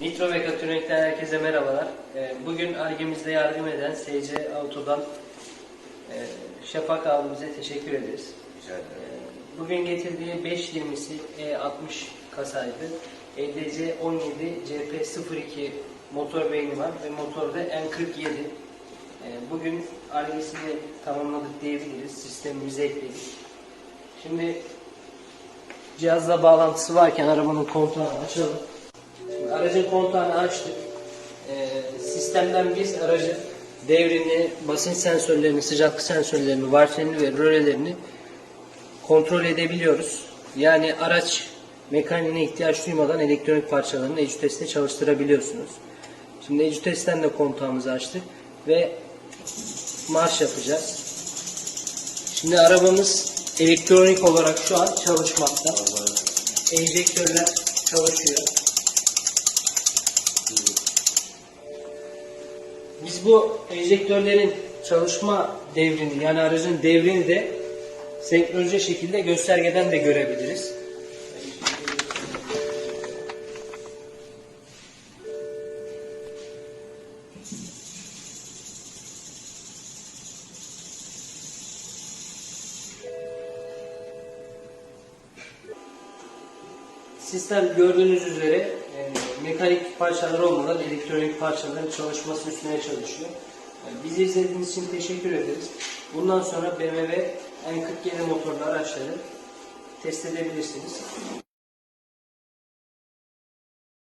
Nitro Mekatronik'ten herkese merhabalar. Ee, Bugün Arge'mizde yardım eden SC Auto'dan e, Şafak abimize teşekkür ederiz. Rica ederim. Ee, Bugün getirdiği 520'si E60 kasaydı. EDC 17 CP02 motor beyni var ve motorda N47. Ee, Bugün Arge'sini tamamladık diyebiliriz. Sistemimize ekledik. Şimdi cihazla bağlantısı varken arabanın kontağını açalım. Aracın kontağını açtık. Ee, sistemden biz aracın devrini, basınç sensörlerini, sıcaklık sensörlerini, varselini ve rölelerini kontrol edebiliyoruz. Yani araç mekaniğine ihtiyaç duymadan elektronik parçalarını ECÜTES'te çalıştırabiliyorsunuz. Şimdi ECÜTES'ten de kontağımızı açtık ve marş yapacağız. Şimdi arabamız elektronik olarak şu an çalışmakta. Enjektörler çalışıyor. Biz bu enjektörlerin çalışma devrini yani aracın devrini de senkronize şekilde göstergeden de görebiliriz. Sistem gördüğünüz üzere mekanik parçalar olmadan elektronik parçaların çalışması üstüne çalışıyor. Bizi izlediğiniz için teşekkür ederiz. Bundan sonra BMW N47 motorlu araçları test edebilirsiniz.